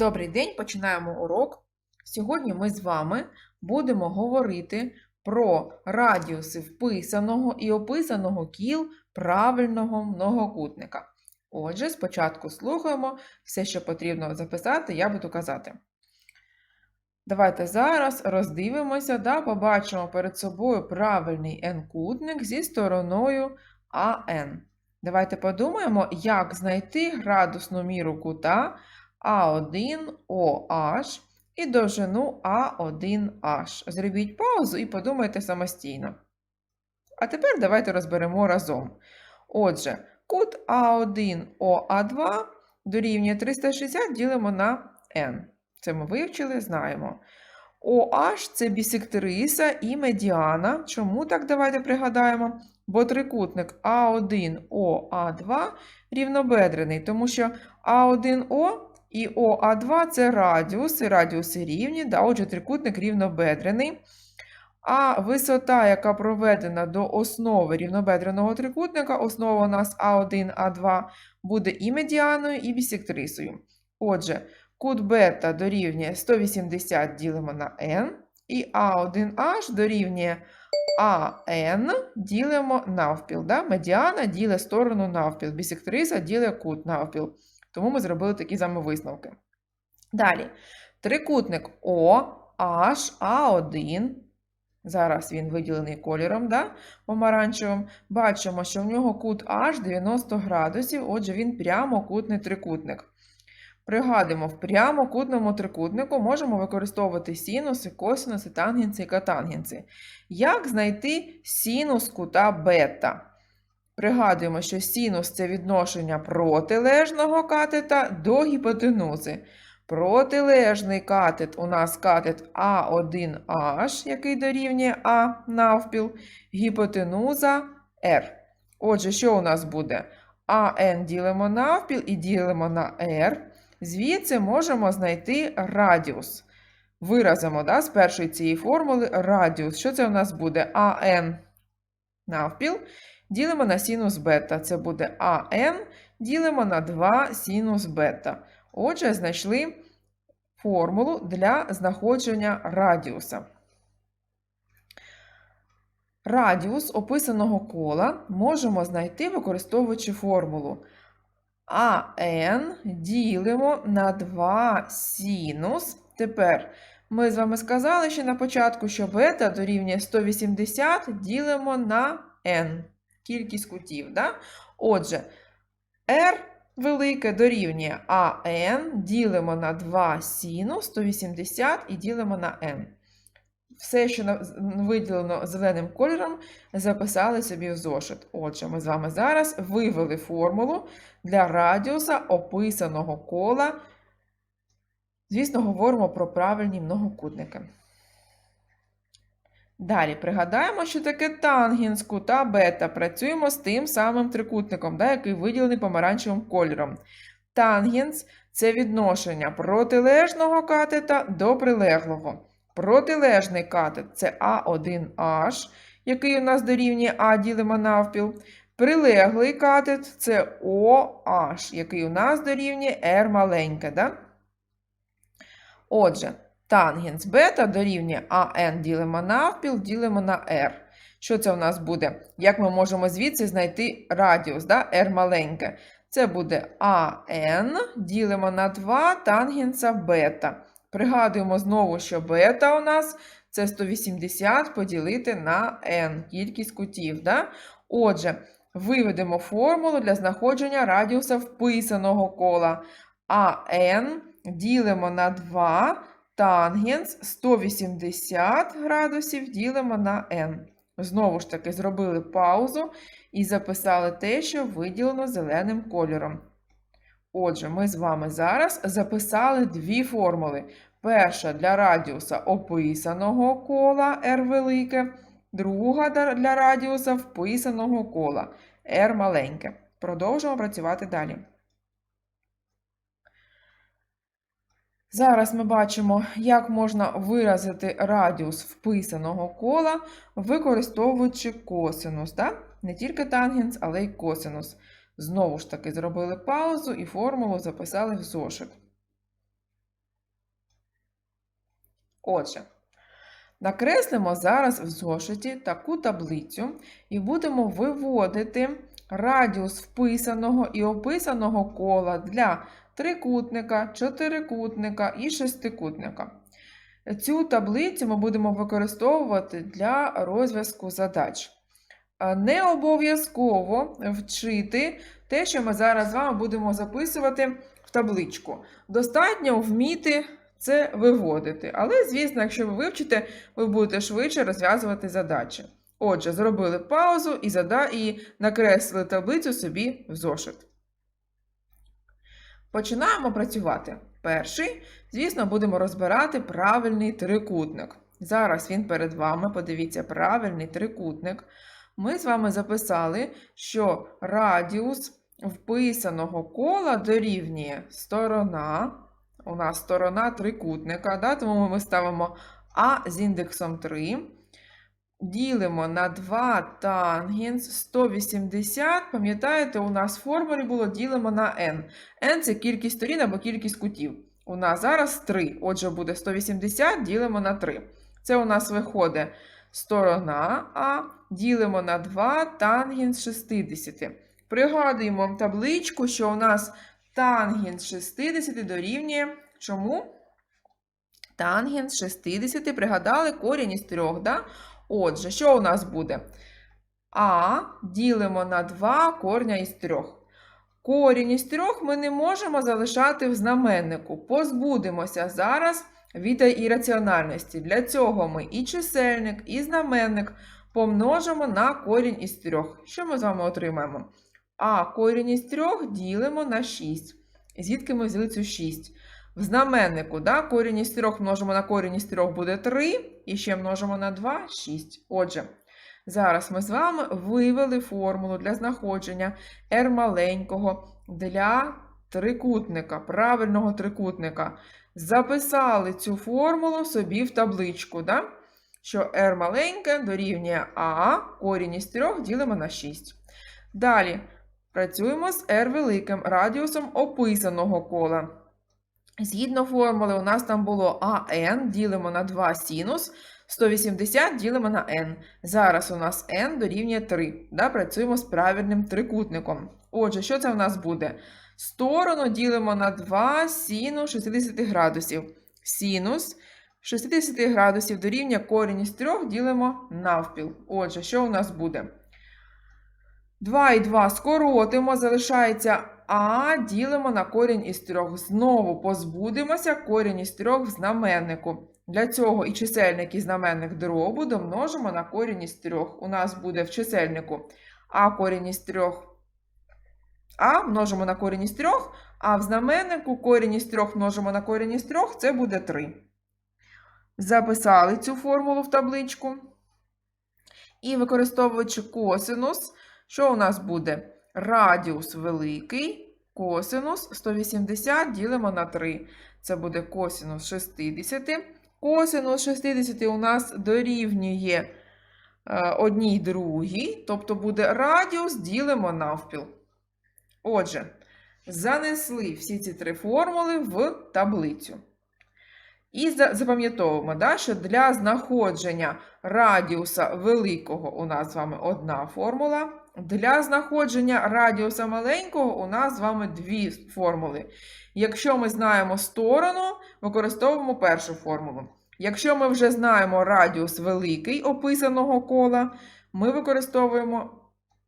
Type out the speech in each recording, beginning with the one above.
Добрий день, починаємо урок. Сьогодні ми з вами будемо говорити про радіуси вписаного і описаного кіл правильного многокутника. Отже, спочатку слухаємо все, що потрібно записати, я буду казати. Давайте зараз роздивимося та побачимо перед собою правильний n-кутник зі стороною АН. Давайте подумаємо, як знайти градусну міру кута А1OH і довжину А1H. Зробіть паузу і подумайте самостійно. А тепер давайте розберемо разом. Отже, кут А1ОА2 дорівнює 360 ділимо на n. Це ми вивчили, знаємо. OH – це бісектриса і медіана. Чому так давайте пригадаємо? Бо трикутник А1ОА2 рівнобедрений, тому що А1О і ОА2 це радіуси, радіуси рівні, да, отже, трикутник рівнобедрений. А висота, яка проведена до основи рівнобедреного трикутника, основа у нас А1, А2, буде і медіаною, і бісектрисою. Отже, кут бета дорівнює 180 ділимо на n, і А1H дорівнює АН ділимо навпіл. Да? Медіана ділить сторону навпіл, бісектриса ділить кут навпіл. Тому ми зробили такі саме висновки. Далі, трикутник OH, А1. Зараз він виділений кольором, да? помаранчевим. Бачимо, що в нього кут H 90 градусів, отже, він прямокутний трикутник. Пригадуємо, в прямокутному трикутнику можемо використовувати синуси, косинуси, тангенси і котангенси. Як знайти синус кута бета? Пригадуємо, що синус це відношення протилежного катета до гіпотенузи. Протилежний катет у нас катет А1H, який дорівнює А навпіл, гіпотенуза R. Отже, що у нас буде? АН ділимо навпіл і ділимо на R. Звідси можемо знайти радіус. Виразимо да, з першої цієї формули радіус. Що це у нас буде? АН навпіл. Ділимо на синус бета. Це буде АН, ділимо на 2 синус бета. Отже, знайшли формулу для знаходження радіуса. Радіус описаного кола можемо знайти, використовуючи формулу. АН ділимо на 2 синус. Тепер ми з вами сказали ще на початку, що бета дорівнює 180 ділимо на n. Кількість кутів. Да? Отже, R велике дорівнює АН, ділимо на 2 синус 180 і ділимо на n. Все, що виділено зеленим кольором, записали собі в зошит. Отже, ми з вами зараз вивели формулу для радіуса описаного кола. Звісно, говоримо про правильні многокутники. Далі пригадаємо, що таке тангенс кута бета. Працюємо з тим самим трикутником, да, який виділений помаранчевим кольором. Тангенс це відношення протилежного катета до прилеглого. Протилежний катет це А1H, який у нас дорівнює А ділимо навпіл. Прилеглий катет це OH, який у нас дорівнює R маленьке. Да? Отже, тангенс бета дорівнює АН ділимо навпіл, ділимо на R. Що це у нас буде? Як ми можемо звідси знайти радіус, да? R маленьке? Це буде АН ділимо на 2 тангенса бета. Пригадуємо знову, що бета у нас це 180 поділити на n, кількість кутів. Да? Отже, виведемо формулу для знаходження радіуса вписаного кола. АН ділимо на 2 тангенс 180 градусів ділимо на n. Знову ж таки, зробили паузу і записали те, що виділено зеленим кольором. Отже, ми з вами зараз записали дві формули. Перша для радіуса описаного кола R велике, друга для радіуса вписаного кола R маленьке. Продовжуємо працювати далі. Зараз ми бачимо, як можна виразити радіус вписаного кола, використовуючи косинус. Так? Не тільки тангенс, але й косинус. Знову ж таки, зробили паузу і формулу записали в зошит. Отже, накреслимо зараз в зошиті таку таблицю і будемо виводити радіус вписаного і описаного кола для трикутника, чотирикутника і шестикутника. Цю таблицю ми будемо використовувати для розв'язку задач. Не обов'язково вчити те, що ми зараз з вами будемо записувати в табличку. Достатньо вміти це виводити. Але, звісно, якщо ви вивчите, ви будете швидше розв'язувати задачі. Отже, зробили паузу і, накреслили таблицю собі в зошит. Починаємо працювати. Перший, звісно, будемо розбирати правильний трикутник. Зараз він перед вами, подивіться, правильний трикутник. Ми з вами записали, що радіус вписаного кола дорівнює сторона. У нас сторона трикутника, да? тому ми ставимо А з індексом 3. Ділимо на 2 тангенс 180. Пам'ятаєте, у нас в формулі було ділимо на n. n це кількість сторін або кількість кутів. У нас зараз 3. Отже, буде 180 ділимо на 3. Це у нас виходить сторона А, ділимо на 2 тангенс 60. Пригадуємо табличку, що у нас тангенс 60 дорівнює чому? Тангенс 60, пригадали корінь із 3, да? Отже, що у нас буде? А ділимо на 2 корня із 3. Корінь із 3 ми не можемо залишати в знаменнику. Позбудемося зараз від ірраціональності. Для цього ми і чисельник, і знаменник помножимо на корінь із 3. Що ми з вами отримаємо? А корінь із 3 ділимо на 6. Звідки ми взяли цю 6? В знаменнику да, корінь із 3 множимо на корінь із 3 буде 3, і ще множимо на 2 6. Отже, зараз ми з вами вивели формулу для знаходження r маленького для трикутника, правильного трикутника. Записали цю формулу собі в табличку, да? що r маленьке дорівнює А, корінь із 3 ділимо на 6. Далі працюємо з r великим радіусом описаного кола. Згідно формули, у нас там було АН ділимо на 2 синус, 180 ділимо на n. Зараз у нас n дорівнює 3. Да? Працюємо з правильним трикутником. Отже, що це в нас буде? Сторону ділимо на 2 синус 60 градусів. Синус 60 градусів дорівнює корінь із 3 ділимо навпіл. Отже, що у нас буде? 2 і 2 скоротимо, залишається а ділимо на корінь із 3. Знову позбудемося корінь із 3 в знаменнику. Для цього і чисельник, і знаменник дробу домножимо на корінь із 3. У нас буде в чисельнику а корінь із 3. А множимо на корінь із 3, а в знаменнику корінь із 3 множимо на корінь із 3, це буде 3. Записали цю формулу в табличку. І використовуючи косинус, що у нас буде? Радіус великий, косинус 180 ділимо на 3. Це буде косинус 60. Косинус 60 у нас дорівнює е, одній другій, тобто буде радіус ділимо навпіл. Отже, занесли всі ці три формули в таблицю. І запам'ятовуємо, да, що для знаходження радіуса великого у нас з вами одна формула. Для знаходження радіуса маленького у нас з вами дві формули. Якщо ми знаємо сторону, використовуємо першу формулу. Якщо ми вже знаємо радіус великий описаного кола, ми використовуємо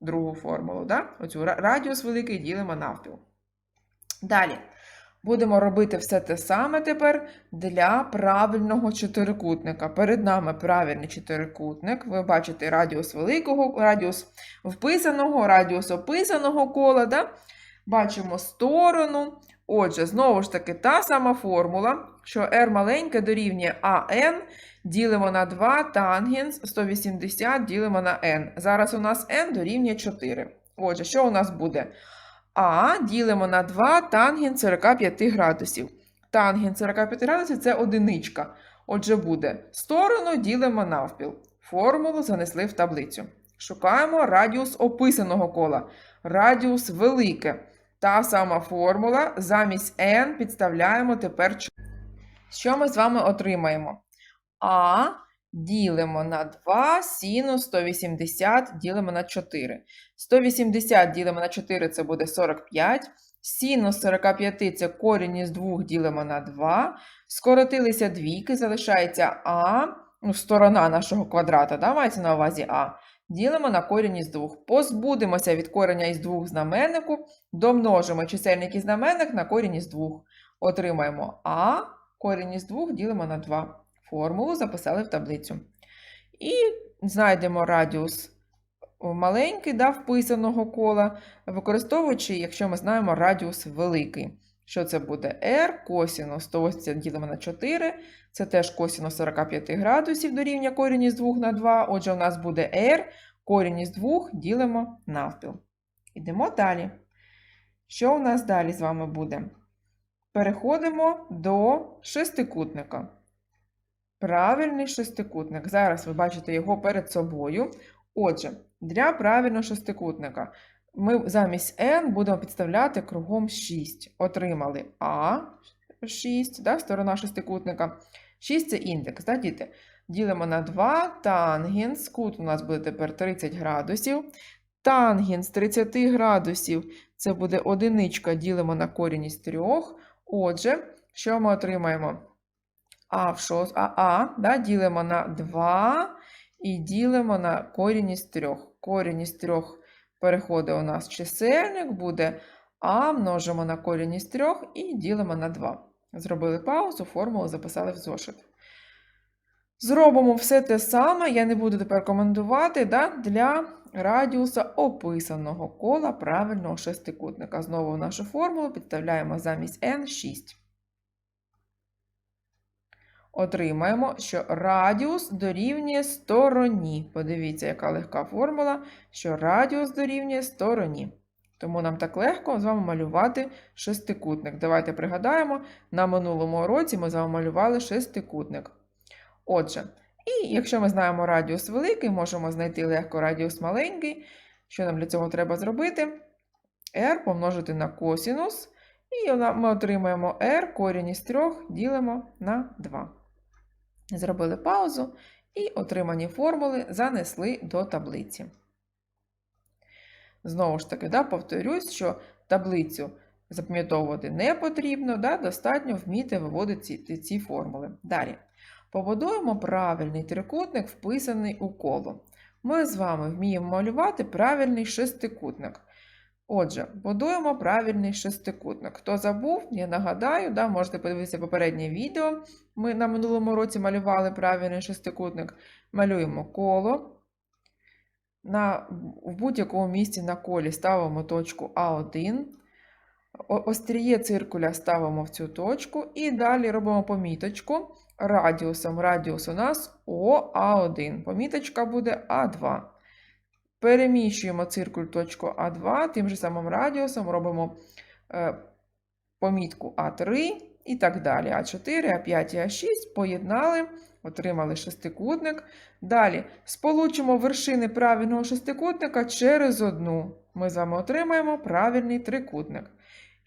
другу формулу. Да? Оцю радіус великий ділимо навпіл. Далі. Будемо робити все те саме тепер для правильного чотирикутника. Перед нами правильний чотирикутник. Ви бачите радіус великого, радіус вписаного, радіус описаного кола. Да? Бачимо сторону. Отже, знову ж таки, та сама формула, що r маленьке дорівнює AN, ділимо на 2 тангенс 180 ділимо на n. Зараз у нас n дорівнює 4. Отже, що у нас буде? А ділимо на 2 тангенс 45 градусів. Тангенс 45 градусів це одиничка. Отже, буде сторону ділимо навпіл. Формулу занесли в таблицю. Шукаємо радіус описаного кола. Радіус велике. Та сама формула. Замість n підставляємо тепер. Що ми з вами отримаємо? А ділимо на 2, синус 180 ділимо на 4. 180 ділимо на 4 це буде 45. Синус 45 це корінь із 2 ділимо на 2. Скоротилися двійки, залишається А, ну, сторона нашого квадрата, да, мається на увазі А. Ділимо на корінь із 2. Позбудемося від кореня із 2 знаменнику, домножимо чисельник і знаменник на корінь із 2. Отримаємо А, корінь із 2 ділимо на 2. Формулу записали в таблицю. І знайдемо радіус маленький да, вписаного кола, використовуючи, якщо ми знаємо радіус великий. Що це буде? r косінус 180 ділимо на 4. Це теж косінус 45 градусів дорівнює корінь із 2 на 2. Отже, у нас буде r, корінь із 2 ділимо навпіл. Йдемо далі. Що у нас далі з вами буде? Переходимо до шестикутника. Правильний шестикутник. Зараз ви бачите його перед собою. Отже, для правильного шестикутника ми замість n будемо підставляти кругом 6. Отримали А 6, да, сторона шестикутника. 6 це індекс, да, діти? Ділимо на 2, тангенс, кут у нас буде тепер 30 градусів. Тангенс 30 градусів це буде одиничка, ділимо на корінь із 3. Отже, що ми отримаємо? А в шос... а, а да, ділимо на 2 і ділимо на корінь із 3. Корінь із 3 переходить у нас чисельник, буде А множимо на корінь із 3 і ділимо на 2. Зробили паузу, формулу записали в зошит. Зробимо все те саме, я не буду тепер коментувати да, для радіуса описаного кола правильного шестикутника. Знову в нашу формулу підставляємо замість n 6. Отримаємо, що радіус дорівнює стороні. Подивіться, яка легка формула, що радіус дорівнює стороні. Тому нам так легко з вами малювати шестикутник. Давайте пригадаємо, на минулому році ми з вами малювали шестикутник. Отже, і якщо ми знаємо радіус великий, можемо знайти легко радіус маленький. Що нам для цього треба зробити? r помножити на косінус, і ми отримаємо r корінь із 3 ділимо на 2. Зробили паузу і отримані формули занесли до таблиці. Знову ж таки, да, повторюсь, що таблицю запам'ятовувати не потрібно, да, достатньо вміти виводити ці, ці формули. Далі. Побудуємо правильний трикутник, вписаний у коло. Ми з вами вміємо малювати правильний шестикутник. Отже, будуємо правильний шестикутник. Хто забув, я нагадаю, да, можете подивитися попереднє відео. Ми на минулому році малювали правильний шестикутник. Малюємо коло. На, В будь-якому місці на колі ставимо точку А1. Остріє циркуля ставимо в цю точку і далі робимо поміточку радіусом. Радіус у нас ОА1. Поміточка буде А2. Переміщуємо циркуль точку А2, тим же самим радіусом робимо е, помітку А3 і так далі. А4, А5 і А6 поєднали, отримали шестикутник. Далі сполучимо вершини правильного шестикутника через одну. Ми з вами отримаємо правильний трикутник.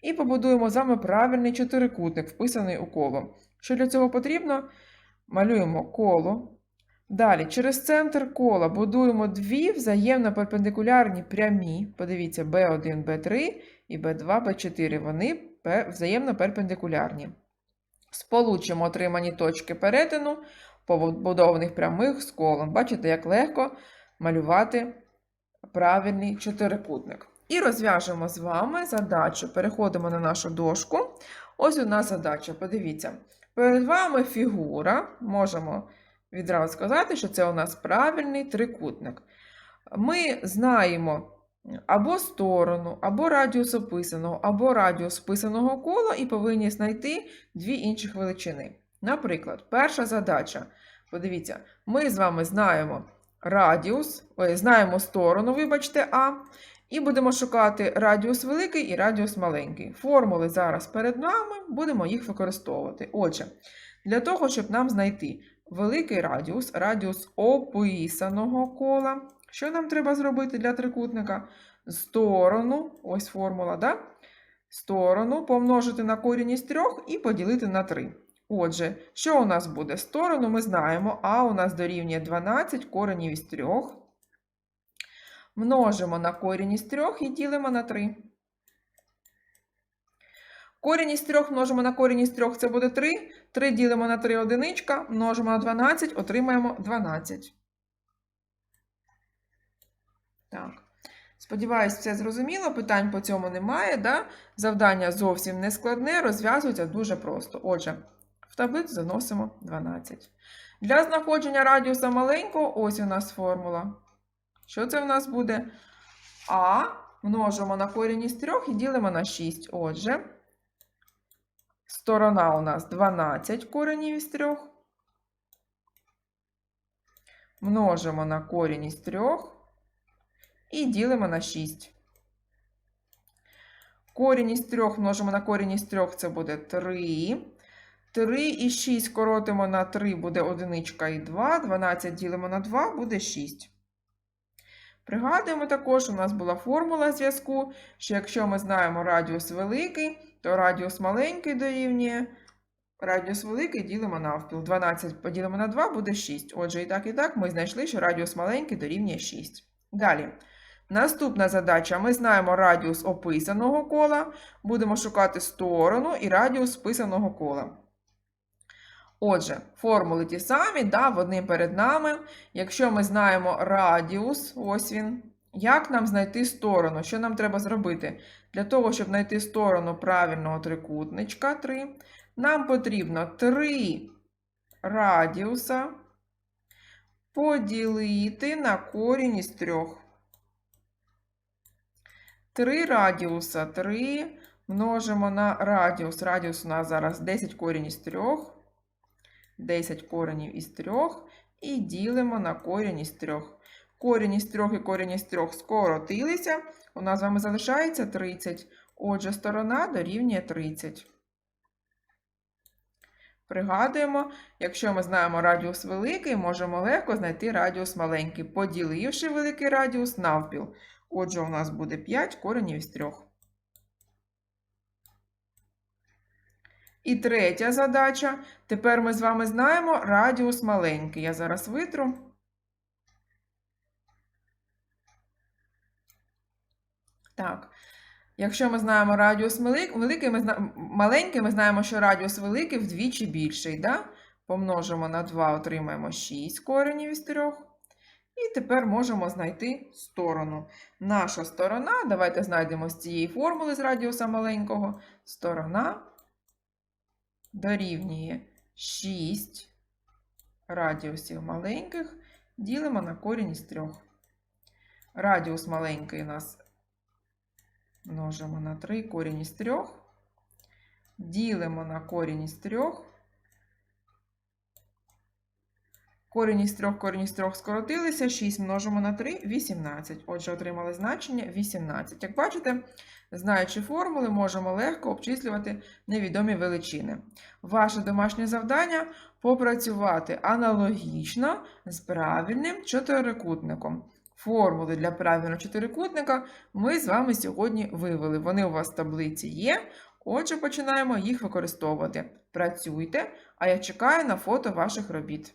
І побудуємо з вами правильний чотирикутник, вписаний у коло. Що для цього потрібно? Малюємо коло. Далі, через центр кола будуємо дві взаємно перпендикулярні прямі. Подивіться, B1, B3 і B2, B4. Вони взаємно перпендикулярні. Сполучимо отримані точки перетину побудованих прямих з колом. Бачите, як легко малювати правильний чотирикутник. І розв'яжемо з вами задачу. Переходимо на нашу дошку. Ось у нас задача. Подивіться. Перед вами фігура. Можемо відразу сказати, що це у нас правильний трикутник. Ми знаємо або сторону, або радіус описаного, або радіус вписаного кола і повинні знайти дві інших величини. Наприклад, перша задача. Подивіться, ми з вами знаємо радіус, ой, знаємо сторону, вибачте, А. І будемо шукати радіус великий і радіус маленький. Формули зараз перед нами, будемо їх використовувати. Отже, для того, щоб нам знайти великий радіус, радіус описаного кола, що нам треба зробити для трикутника? Сторону, ось формула, да? сторону помножити на корінь із 3 і поділити на 3. Отже, що у нас буде? Сторону ми знаємо, а у нас дорівнює 12 коренів із 3. Множимо на корінь із 3 і ділимо на 3. Корінь із 3 множимо на корінь із 3, це буде 3. 3 ділимо на 3 одиничка, множимо на 12, отримаємо 12. Так. Сподіваюсь, все зрозуміло, питань по цьому немає. Да? Завдання зовсім не складне, розв'язується дуже просто. Отже, в таблицю заносимо 12. Для знаходження радіуса маленького, ось у нас формула. Що це в нас буде? А множимо на корінь із 3 і ділимо на 6. Отже, сторона у нас 12 коренів із 3. Множимо на корінь із 3 і ділимо на 6. Корінь із 3 множимо на корінь із 3, це буде 3. 3 і 6 коротимо на 3, буде 1 і 2. 12 ділимо на 2, буде 6. Пригадуємо також, у нас була формула зв'язку, що якщо ми знаємо радіус великий, то радіус маленький дорівнює. Радіус великий ділимо навпіл. 12 поділимо на 2 буде 6. Отже, і так, і так ми знайшли, що радіус маленький дорівнює 6. Далі. Наступна задача. Ми знаємо радіус описаного кола. Будемо шукати сторону і радіус вписаного кола. Отже, формули ті самі, да, вони перед нами. Якщо ми знаємо радіус, ось він. Як нам знайти сторону? Що нам треба зробити? Для того, щоб знайти сторону правильного трикутничка 3, нам потрібно 3 радіуса поділити на корінь із 3. 3 радіуса 3 множимо на радіус. Радіус у нас зараз 10 корінь із 3. 10 коренів із 3 і ділимо на корінь із 3. Корінь із 3 і корінь із 3 скоротилися. У нас з вами залишається 30. Отже, сторона дорівнює 30. Пригадуємо, якщо ми знаємо радіус великий, можемо легко знайти радіус маленький, поділивши великий радіус навпіл. Отже, у нас буде 5 коренів із 3. І третя задача. Тепер ми з вами знаємо радіус маленький. Я зараз витру. Так. Якщо ми знаємо радіус великий, ми зна... маленький, ми знаємо, що радіус великий вдвічі більший. Да? Помножимо на 2, отримаємо 6 коренів із 3. І тепер можемо знайти сторону. Наша сторона, давайте знайдемо з цієї формули з радіуса маленького. Сторона дорівнює 6 радіусів маленьких, ділимо на корінь із 3. Радіус маленький у нас множимо на 3 корінь із 3, ділимо на корінь із 3. Корінь із 3, корінь із 3 скоротилися, 6 множимо на 3 18. Отже, отримали значення 18. Як бачите, знаючи формули, можемо легко обчислювати невідомі величини. Ваше домашнє завдання попрацювати аналогічно з правильним чотирикутником. Формули для правильного чотирикутника ми з вами сьогодні вивели. Вони у вас в таблиці є. Отже, починаємо їх використовувати. Працюйте, а я чекаю на фото ваших робіт.